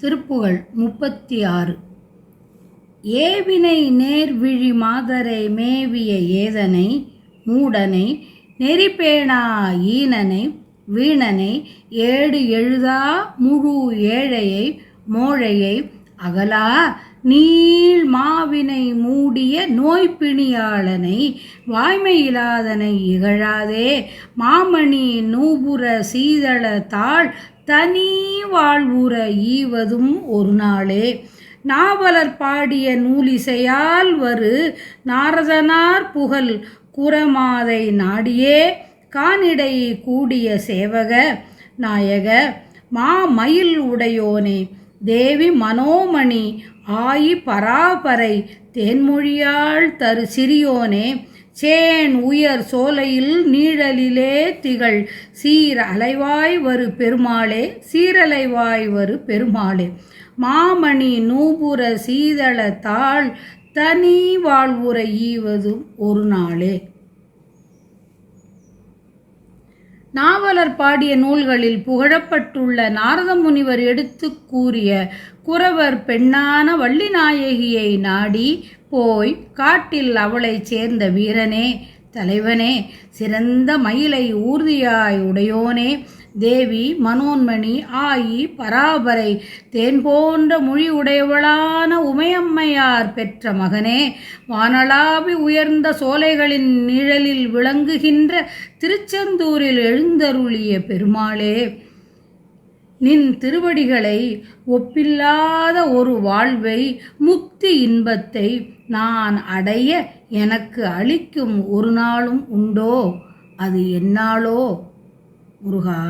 திருப்புகழ் முப்பத்தி ஆறு ஏவினை நேர்விழி மாதரை மேவிய ஏதனை மூடனை நெறிப்பேணா ஈனனை வீணனை ஏடு எழுதா முழு ஏழையை மோழையை அகலா நீள் மாவினை மூடிய நோய்பிணியாளனை வாய்மையிலாதனை இகழாதே மாமணி நூபுர சீதள தாழ் தனி வாழ்வுற ஈவதும் ஒரு நாளே. நாவலர் பாடிய நூலிசையால் வரு நாரதனார் புகழ் குரமாதை நாடியே. கானிடை கூடிய சேவக நாயக மாமயில் உடையோனே. தேவி மனோமணி ஆயி பராபரை தேன்மொழியாள் தரு சிறியோனே. சேன் உயர் சோலையில் நீழலிலே திகழ். சீர் அலைவாய் வரு பெருமாளே சீரலைவாய் வரு பெருமாளே. மாமணி நூபுர சீதள தாள் தனி வாழ்வுற ஈவதும் ஒரு நாளே. நாவலர் பாடிய நூல்களில் புகழப்பட்டுள்ள நாரத முனிவர் எடுத்து கூறிய குறவர் பெண்ணான வள்ளிநாயகியை நாடி போய் காட்டில் அவளைச் சேர்ந்த வீரனே தலைவனே சிறந்த மயிலை ஊர்தியாய் உடையோனே தேவி மனோன்மணி ஆயி பராபரை தேன் போன்ற மொழி உடையவளான உமையம்மையார் பெற்ற மகனே வானளாவி உயர்ந்த சோலைகளின் நிழலில் விளங்குகின்ற திருச்செந்தூரில் எழுந்தருளிய பெருமாளே. நின் திருவடிகளை ஒப்பில்லாத ஒரு வாழ்வை முக்தி இன்பத்தை நான் அடைய எனக்கு அளிக்கும் ஒரு நாளும் உண்டோ? அது என்னாலோ? முருகா